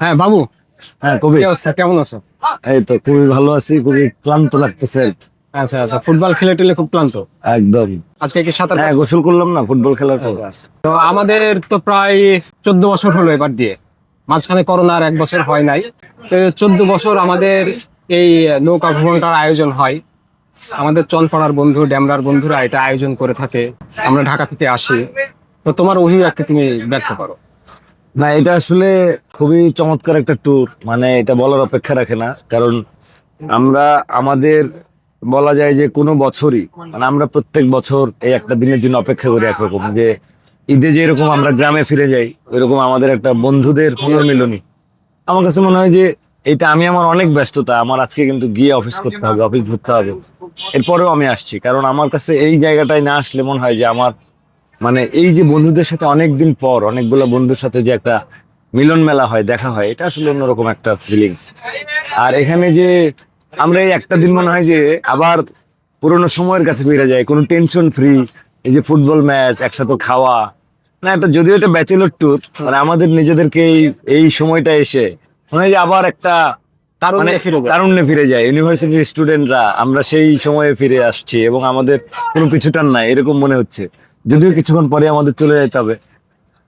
হ্যাঁ বাবু। হ্যাঁ কবি। অবস্থা? কেমন আছো? এই তো খুবই ভালো আছি খুবই ক্লান্ত লাগতেছে। আচ্ছা আচ্ছা ফুটবল খেলে টেলে খুব ক্লান্ত? একদম। আজকে কি সাঁতার হ্যাঁ গোসল করলাম না ফুটবল খেলার পর। তো আমাদের তো প্রায় চোদ্দ বছর হলো এবার দিয়ে। মাঝখানে করোনার এক বছর হয় নাই। তো চোদ্দ বছর আমাদের এই নৌকা ভ্রমণটার আয়োজন হয়। আমাদের চনপাড়ার বন্ধু, ড্যামরার বন্ধুরা এটা আয়োজন করে থাকে। আমরা ঢাকা থেকে আসি। তো তোমার অভিব্যক্তি তুমি ব্যক্ত করো। না, এটা আসলে খুবই চমৎকার একটা ট্যুর মানে এটা বলার অপেক্ষা রাখে না। কারণ আমরা, আমাদের বলা যায় যে কোনো বছরই মানে আমরা প্রত্যেক বছর এই একটা দিনের জন্য অপেক্ষা করি একরকম। যে ঈদে যে এরকম আমরা গ্রামে ফিরে যাই, ওইরকম আমাদের একটা বন্ধুদের পুনর্মিলনী। আমার কাছে মনে হয় যে এটা আমি আমার অনেক ব্যস্ততা, আমার আজকে কিন্তু গিয়ে অফিস করতে হবে অফিস ধরতে হবে। এরপরেও আমি আসছি, কারণ আমার কাছে এই জায়গাটায় না আসলে মনে হয় যে আমার মানে এই যে বন্ধুদের সাথে অনেক দিন পর, অনেকগুলো বন্ধুর সাথে যে একটা মিলন মেলা হয়, দেখা হয়, এটা আসলে অন্যরকম একটা ফিলিংস আর এখানে যে আমরা এই একটা দিন মনে হয় যে আবার পুরোনো সময়ের কাছে ফিরে যায় কোনো টেনশন ফ্রি এই যে ফুটবল ম্যাচ একসাথে খাওয়া না এটা যদিও এটা ব্যাচেলর ট্যুর মানে আমাদের নিজেদেরকে এই এই সময়টা এসে মনে হয় যে আবার একটা তারুণ্যে মানে ফিরে যায়। তারুণ্যে ফিরে যায়। ইউনিভার্সিটির স্টুডেন্টরা আমরা সেই সময়ে ফিরে আসছি এবং আমাদের কোনো পিছুটান নাই এরকম মনে হচ্ছে। যদিও কিছুক্ষণ পরে আমাদের চলে যেতে হবে।